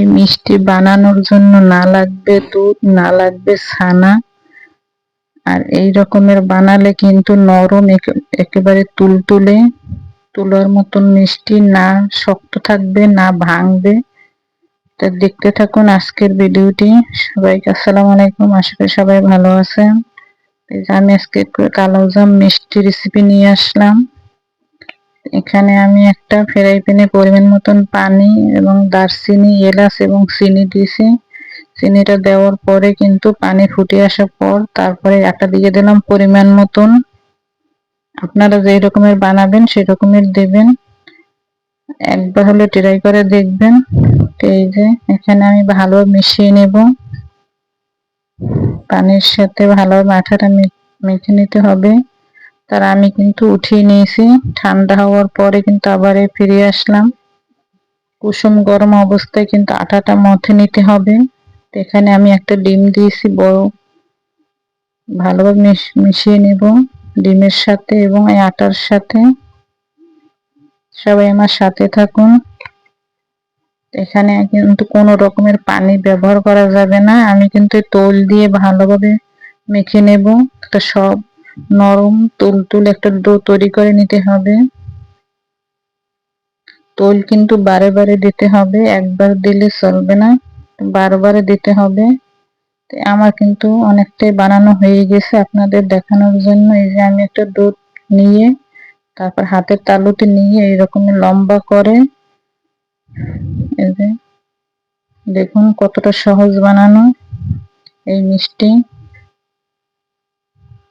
এই মিষ্টি বানানোর জন্য না লাগবে দুধ, না লাগবে ছানা। আর এই রকমের বানালে কিন্তু নরম একেবারে তুলতুলে, তুলার মতন মিষ্টি, না শক্ত থাকবে, না ভাঙবে। তা দেখতে থাকুন আজকের ভিডিওটি। সবাইকে আসসালামু আলাইকুম, আশা করি সবাই ভালো আছেন। আমি আজকে কালোজাম মিষ্টি রেসিপি নিয়ে আসলাম। এখানে আমি একটা ফ্রাই প্যানে পরিমাণ মতন পানি এবং দারচিনি, এলাচ এবং চিনি দিয়েছি। চিনিটা দেওয়ার পরে কিন্তু পানি ফুটে আসার পর তারপরে একটা দিয়ে দিলাম পরিমাণ মতন। আপনারা যে রকমের বানাবেন সেই রকমের দেবেন। একবার হলে ট্রাই করে দেখবেন। এই যে, এখানে আমি ভালো মিশিয়ে নেব। পানির সাথে ভালো মাথাটা মেখে নিতে হবে। তার আমি কিন্তু উঠিয়ে নিয়েছি। ঠান্ডা হওয়ার পরে কিন্তু আবার ফিরে আসলাম। কুসুম গরম অবস্থায় কিন্তু আটাটা মথে নিতে হবে। এখানে আমি একটা ডিম দিয়েছি বড়। ভালোভাবে মিশিয়ে নেব ডিমের সাথে এবং এই আটার সাথে। সবাই আমার সাথে থাকুন। এখানে কিন্তু কোনো রকমের পানি ব্যবহার করা যাবে না। আমি কিন্তু তোল দিয়ে ভালোভাবে মেখে নেব। তো সব নরম তুলতুল একটা ডো তৈরি করে নিতে হবে। তোল কিন্তু বারে বারে দিতে হবে, একবার দিলে চলবে না, বারবারে দিতে হবে। আমার কিন্তু অনেকটাই বানানো হয়ে গেছে আপনাদের দেখানোর জন্য। এই যে আমি একটা দুধ নিয়ে, তারপর হাতের তালুতে নিয়ে এইরকম লম্বা করে দেখুন কতটা সহজ বানানো, এই মিষ্টি।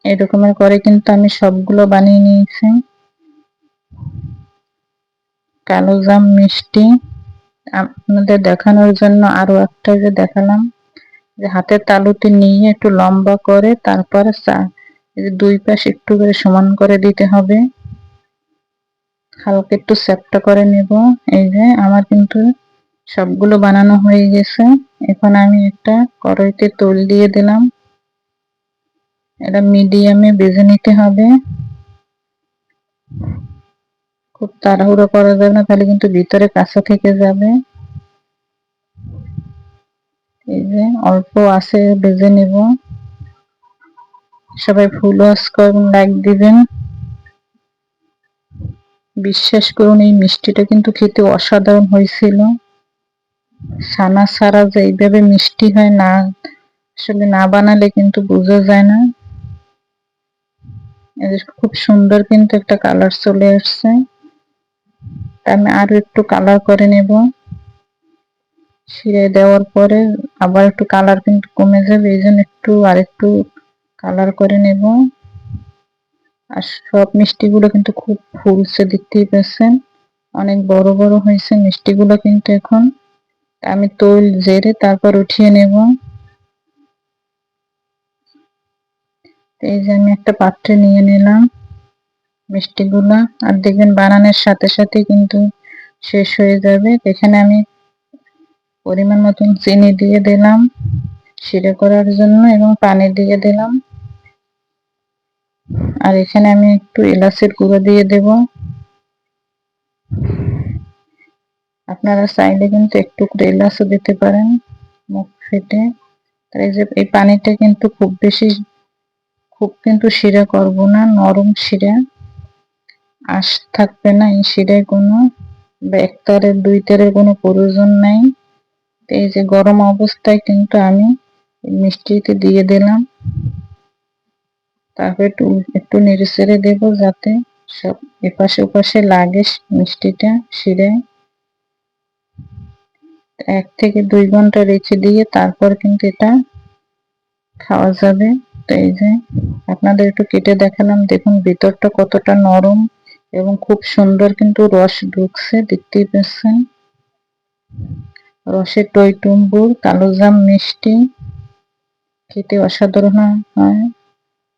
এরকমের করে কিন্তু আমি সবগুলো বানিয়ে নিয়েছি। কালো জাম, মিষ্টি। আপনাদের দেখানোর জন্য আরও একটা যে দেখালাম, যে হাতের তালুতে নিয়ে একটু লম্বা করে তারপরে দুই পাশ একটু করে সমান করে দিতে হবে। হালকা একটু সেপটা করে নেব। এই যে আমার কিন্তু সবগুলো বানানো হয়ে গেছে। এখন আমি একটা কড়াইতে তোল দিয়ে দিলাম। এটা মিডিয়ামে বেজে নিতে হবে। খুব তাড়াহুড়ো করা যাবে না, তাহলে কিন্তু ভিতরে কাঁচা থেকে যাবে। এই যে অল্প আছে বেজে নেব। সবাই ফুল ওয়াশ করুন, লাইক দিবেন। বিশ্বাস করুন, এই মিষ্টিটা কিন্তু খেতে অসাধারণ হয়েছিল। ছানা ছাড়া যে এইভাবে মিষ্টি হয় না, আসলে না বানালে কিন্তু বোঝা যায় না। খুব সুন্দর কিন্তু একটা কালার চলে আসছে। আমি আরও একটু কালার করে নেব। ছিঁড়ে দেওয়ার পরে আবার একটু কালার কিন্তু কমে যাবে, এই জন্য একটু আর একটু কালার করে নেব। আর সব মিষ্টিগুলো কিন্তু খুব ফুলছে, দেখতেই পাচ্ছেন। অনেক বড় বড় হয়েছে মিষ্টিগুলো কিন্তু এখন। আমি তৈল জেরে তারপর উঠিয়ে নেব। এই যে আমি একটা পাত্রে নিয়ে নিলাম মিষ্টিগুলো। আর দেখবেন বানানোর সাথে সাথে কিন্তু শেষ হয়ে যাবে। এখানে আমি পরিমাণ মতন চিনি দিয়ে দিলাম শিরে করার জন্য এবং পানি দিয়ে দিলাম। আর এখানে আমি একটু এলাচের গুঁড়ো দিয়ে দেব। আপনারা চাইলে কিন্তু একটু করে এলাচও দিতে পারেন মুখ ফেটে। এই যে এই পানিটা কিন্তু খুব বেশি খুব কিন্তু শিরা করব না, নরম শিরা। আশ থাকবে না এই শিরায় কোনো এক তারের, দুই তারের কোনো প্রয়োজন নাই। এই যে গরম অবস্থায় কিন্তু আমি মিষ্টিতে দিয়ে দিলাম। তারপরে একটু একটু নেড়ে চেড়ে দেবো যাতে সব এপাশে ওপাশে লাগে মিষ্টিটা শিরায় এক থেকে দুই ঘণ্টা রেখে দিয়ে তারপর কিন্তু এটা খাওয়া যাবে। এই যে, আপনাদের একটু কেটে দেখালাম। দেখুন, ভিতরটা কতটা নরম এবং খুব সুন্দর কিন্তু রস ঢুকছে, দেখতেই পাচ্ছেন। রসের টইটুম্বুর কালোজাম মিষ্টি, খেতে অসাধারণ হয়,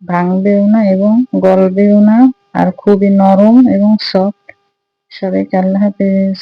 ভাঙবেও না এবং গলবেও না, আর খুবই নরম এবং সফট সবাইকে আল্লাহ হাফেজ।